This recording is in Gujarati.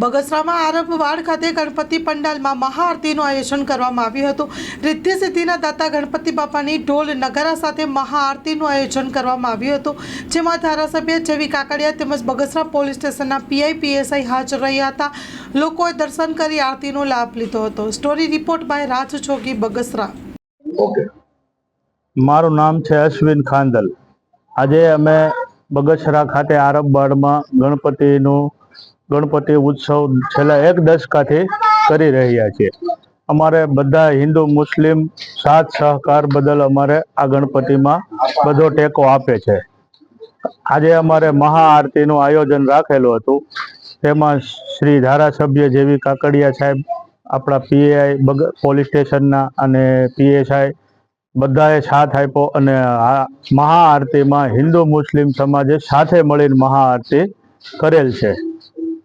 બગસરામાં આરબવાડ ખાતે ગણપતિ પંડાલમાં મહાઆરતીનું આયોજન કરવામાં આવ્યું હતું. રિદ્ધિ સિદ્ધિના દાતા ગણપતિ બાપાની ઢોલ નગારા સાથે મહાઆરતીનું આયોજન કરવામાં આવ્યું હતું. જેમાં ધારાસભ્ય જેવી કાકડિયા તેમજ બગસરા પોલીસ સ્ટેશનના પીઆઈ પીએસઆઈ હાજર રહ્યા હતા. લોકોએ દર્શન કરી આરતીનો લાભ લીધો હતો. Story report by Raj Jogi Bagasara. Okay. મારું નામ છે અશ્વિન ખાંદલ આજે અમે બગસરા ખાતે આરબવાડમાં ગણપતિનું ગણપતિ ઉત્સવ છેલ્લા એક દશકાથી કરી રહ્યા છીએ અમારે બધા હિન્દુ, મુસ્લિમ સાથ સહકાર બદલ અમારે આ ગણપતિમાં બધો ટેકો આપે છે. આજે અમારે મહાઆરતીનું આયોજન રાખેલું હતું. તેમાં શ્રી ધારાસભ્ય જેવી કાકડિયા સાહેબ, આપણા પીએઆઈ પોલીસ સ્ટેશનના અને પીએસઆઈ બધાએ સાથ આપ્યો અને મહાઆરતીમાં હિન્દુ, મુસ્લિમ સમાજે સાથે મળીને મહાઆરતી કરેલ છે.